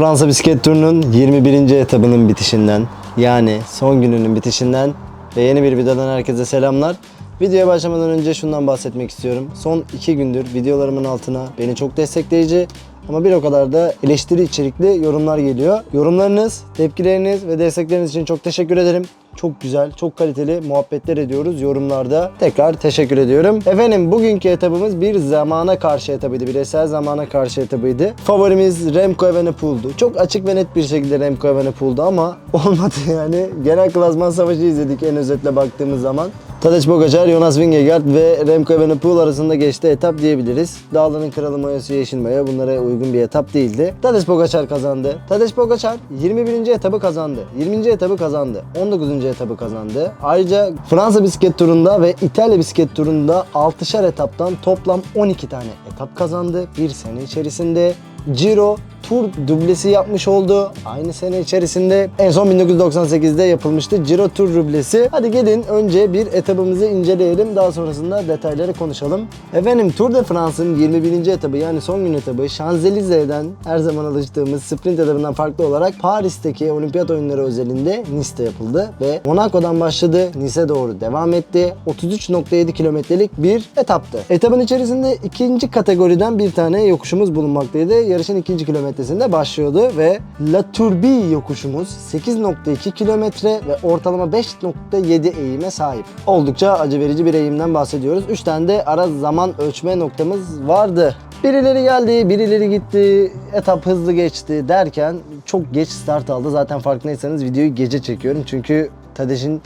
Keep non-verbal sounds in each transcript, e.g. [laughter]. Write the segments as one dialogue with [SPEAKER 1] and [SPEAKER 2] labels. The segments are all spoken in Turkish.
[SPEAKER 1] Fransa Bisiklet Turu'nun 21. etabının bitişinden yani son gününün bitişinden ve yeni bir videodan herkese selamlar. Videoya başlamadan önce şundan bahsetmek istiyorum. Son iki gündür videolarımın altına beni çok destekleyici ama bir o kadar da eleştiri içerikli yorumlar geliyor. Yorumlarınız, tepkileriniz ve destekleriniz için çok teşekkür ederim. Çok güzel, çok kaliteli muhabbetler ediyoruz yorumlarda. Tekrar teşekkür ediyorum. Efendim bugünkü etabımız bir zamana karşı etabıydı. Bireysel zamana karşı etabıydı. Favorimiz Remco Evenepoel'du. Çok açık ve net bir şekilde Remco Evenepoel'du ama [laughs] olmadı yani. Genel klasman savaşı izledik en özetle baktığımız zaman. Tadej Pogacar, Jonas Vingegaard ve Remco Evenepoel arasında geçti etap diyebiliriz. Dağların kralı mayası yeşil maya bunlara uygun bir etap değildi. Tadej Pogacar kazandı. Tadej Pogacar 21. etabı kazandı. 20. etabı kazandı. 19. etabı kazandı. Ayrıca Fransa bisiklet turunda ve İtalya bisiklet turunda 6'şar etaptan toplam 12 tane etap kazandı. Bir sene içerisinde Giro tur dublesi yapmış oldu. Aynı sene içerisinde en son 1998'de yapılmıştı Giro Tur dublesi. Hadi gelin önce bir etabımızı inceleyelim. Daha sonrasında detayları konuşalım. Efendim Tour de France'ın 21. etabı yani son gün etabı Şanzelize'den her zaman alıştığımız sprint etabından farklı olarak Paris'teki olimpiyat oyunları özelinde Nice'de yapıldı ve Monaco'dan başladı. Nice'e doğru devam etti. 33.7 kilometrelik bir etaptı. Etabın içerisinde ikinci kategoriden bir tane yokuşumuz bulunmaktaydı. Yarışın ikinci kilometresinde başlıyordu ve La Tourbie yokuşumuz 8.2 kilometre ve ortalama 5.7 eğime sahip. Oldukça acı verici bir eğimden bahsediyoruz. 3 tane de ara zaman ölçme noktamız vardı. Birileri geldi, birileri gitti, etap hızlı geçti derken çok geç start aldı. Zaten farkındaysanız videoyu gece çekiyorum çünkü Tadej'in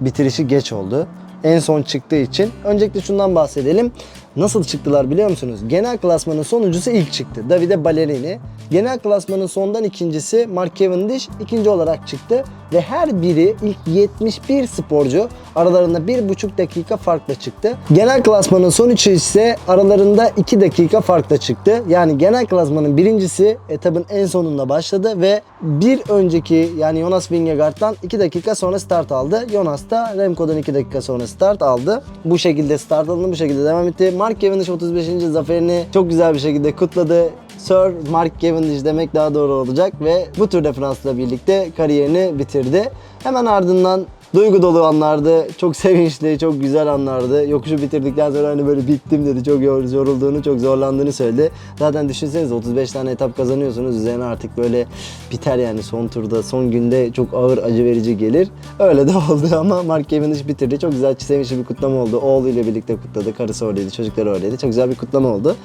[SPEAKER 1] bitirişi geç oldu. En son çıktığı için. Öncelikle şundan bahsedelim. Nasıl çıktılar biliyor musunuz? Genel klasmanın sonuncusu ilk çıktı. Davide Ballerini. Genel klasmanın sondan ikincisi Mark Cavendish ikinci olarak çıktı. Ve her biri ilk 71 sporcu aralarında 1,5 dakika farkla çıktı. Genel klasmanın son üçü ise aralarında 2 dakika farkla çıktı. Yani genel klasmanın birincisi etabın en sonunda başladı ve bir önceki yani Jonas Vingegaard'dan 2 dakika sonra start aldı. Jonas da Remco'dan 2 dakika sonra start aldı. Bu şekilde start alındı, bu şekilde devam etti. Mark Cavendish 35. zaferini çok güzel bir şekilde kutladı. Sir Mark Cavendish demek daha doğru olacak ve bu Tour de France'la birlikte kariyerini bitirdi. Hemen ardından duygu dolu anlardı. Çok sevinçli, çok güzel anlardı. Yokuşu bitirdikten sonra hani böyle bittim dedi. Çok yor- yorulduğunu, çok zorlandığını söyledi. Zaten düşünsenize 35 tane etap kazanıyorsunuz. Üzerine artık böyle biter yani son turda, son günde çok ağır acı verici gelir. Öyle de [laughs] oldu ama Mark Cavendish bitirdi. Çok güzel, sevinçli bir kutlama oldu. Oğluyla birlikte kutladı. Karısı oradaydı, çocukları oradaydı. Çok güzel bir kutlama oldu.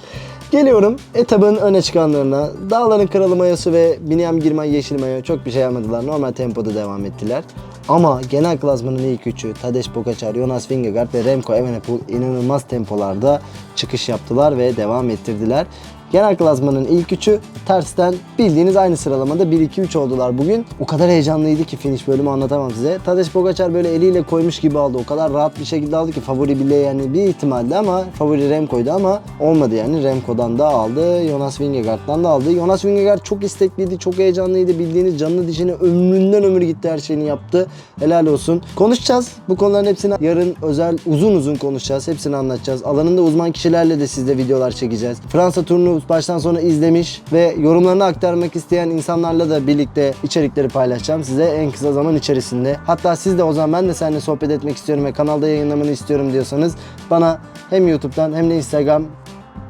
[SPEAKER 1] Geliyorum etabın öne çıkanlarına. Dağların kralı mayosu ve Biniam Girmay yeşil mayo çok bir şey yapmadılar. Normal tempoda devam ettiler. Ama genel klasmanın ilk üçü Tadej Pogacar, Jonas Vingegaard ve Remco Evenepoel inanılmaz tempolarda çıkış yaptılar ve devam ettirdiler. Genel klasmanın ilk üçü tersten bildiğiniz aynı sıralamada 1-2-3 oldular bugün. O kadar heyecanlıydı ki finish bölümü anlatamam size. Tadej Pogacar böyle eliyle koymuş gibi aldı. O kadar rahat bir şekilde aldı ki favori bile yani bir ihtimalde ama favori Remco'ydu ama olmadı yani. Remco'dan da aldı. Jonas Vingegaard'dan da aldı. Jonas Vingegaard çok istekliydi, çok heyecanlıydı. Bildiğiniz canını dişini ömründen ömür gitti her şeyini yaptı. Helal olsun. Konuşacağız. Bu konuların hepsini yarın özel uzun uzun konuşacağız. Hepsini anlatacağız. Alanında uzman kişilerle de sizde videolar çekeceğiz. Fransa turunu baştan sona izlemiş ve yorumlarını aktarmak isteyen insanlarla da birlikte içerikleri paylaşacağım size en kısa zaman içerisinde. Hatta siz de o zaman ben de seninle sohbet etmek istiyorum ve kanalda yayınlamanı istiyorum diyorsanız bana hem YouTube'dan hem de Instagram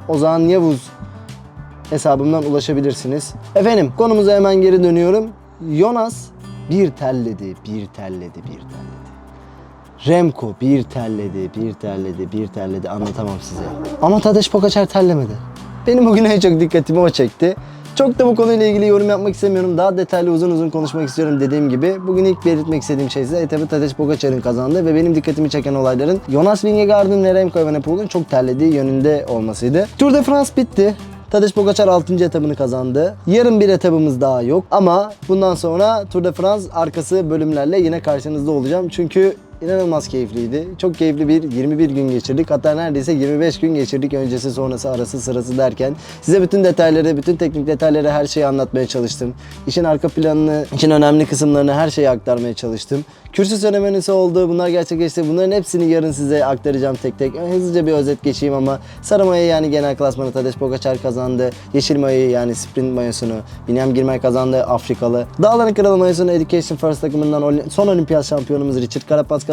[SPEAKER 1] Ozan Yavuz hesabımdan ulaşabilirsiniz. Efendim konumuza hemen geri dönüyorum. Jonas bir telledi, bir telledi, bir telledi. Remco bir telledi, bir telledi, bir telledi anlatamam size. Ama Tadej Pogacar terlemedi. Benim bugün en çok dikkatimi o çekti. Çok da bu konuyla ilgili yorum yapmak istemiyorum. Daha detaylı uzun uzun konuşmak istiyorum dediğim gibi. Bugün ilk belirtmek istediğim şey ise etabı Tadej Pogacar'ın kazandığı ve benim dikkatimi çeken olayların Jonas Vingegaard'ın ve Remco Evenepoel'un çok terlediği yönünde olmasıydı. Tour de France bitti. Tadej Pogacar 6. etabını kazandı. Yarın bir etabımız daha yok ama bundan sonra Tour de France arkası bölümlerle yine karşınızda olacağım. Çünkü inanılmaz keyifliydi. Çok keyifli bir 21 gün geçirdik. Hatta neredeyse 25 gün geçirdik öncesi sonrası arası sırası derken. Size bütün detayları, bütün teknik detayları her şeyi anlatmaya çalıştım. İşin arka planını, işin önemli kısımlarını her şeyi aktarmaya çalıştım. Kürsü seremonisi oldu. Bunlar gerçekleşti. Bunların hepsini yarın size aktaracağım tek tek. Hızlıca bir özet geçeyim ama sarı mayı yani genel klasmanı Tadej Pogacar kazandı. Yeşil mayı yani sprint mayosunu Binyam Girmay kazandı Afrikalı. Dağların Kralı mayosunu Education First takımından son olimpiyat şampiyonumuz Richard Carapaz kazandı.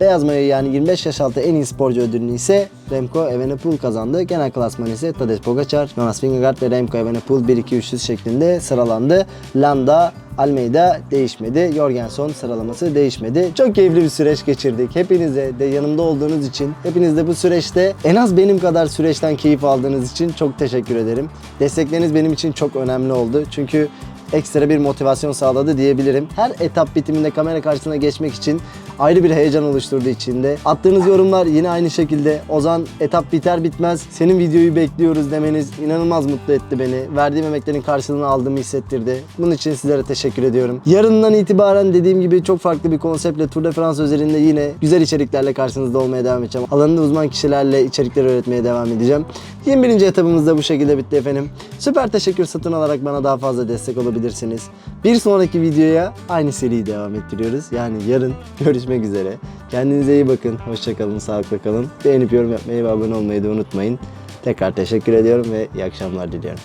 [SPEAKER 1] Beyaz mayo yani 25 yaş altı en iyi sporcu ödülünü ise Remco Evenepoel kazandı. Genel klasman ise Tadej Pogacar, Jonas Vingegaard ve Remco Evenepoel 1-2-3'lüz şeklinde sıralandı. Landa Almeida değişmedi. Jorgenson sıralaması değişmedi. Çok keyifli bir süreç geçirdik. Hepinize de yanımda olduğunuz için, hepiniz de bu süreçte en az benim kadar süreçten keyif aldığınız için çok teşekkür ederim. Destekleriniz benim için çok önemli oldu. Çünkü ekstra bir motivasyon sağladı diyebilirim. Her etap bitiminde kamera karşısına geçmek için ayrı bir heyecan oluşturdu içinde. Attığınız yorumlar yine aynı şekilde. Ozan etap biter bitmez senin videoyu bekliyoruz demeniz inanılmaz mutlu etti beni. Verdiğim emeklerin karşılığını aldığımı hissettirdi. Bunun için sizlere teşekkür ediyorum. Yarından itibaren dediğim gibi çok farklı bir konseptle Tour de France özelinde yine güzel içeriklerle karşınızda olmaya devam edeceğim. Alanında uzman kişilerle içerikler öğretmeye devam edeceğim. 21. etapımız da bu şekilde bitti efendim. Süper teşekkür satın alarak bana daha fazla destek olabilirsiniz. Bir sonraki videoya aynı seriyi devam ettiriyoruz. Yani yarın [laughs] görüşmek üzere. Kendinize iyi bakın. Hoşçakalın, sağlıkla kalın. Beğenip yorum yapmayı ve abone olmayı da unutmayın. Tekrar teşekkür ediyorum ve iyi akşamlar diliyorum.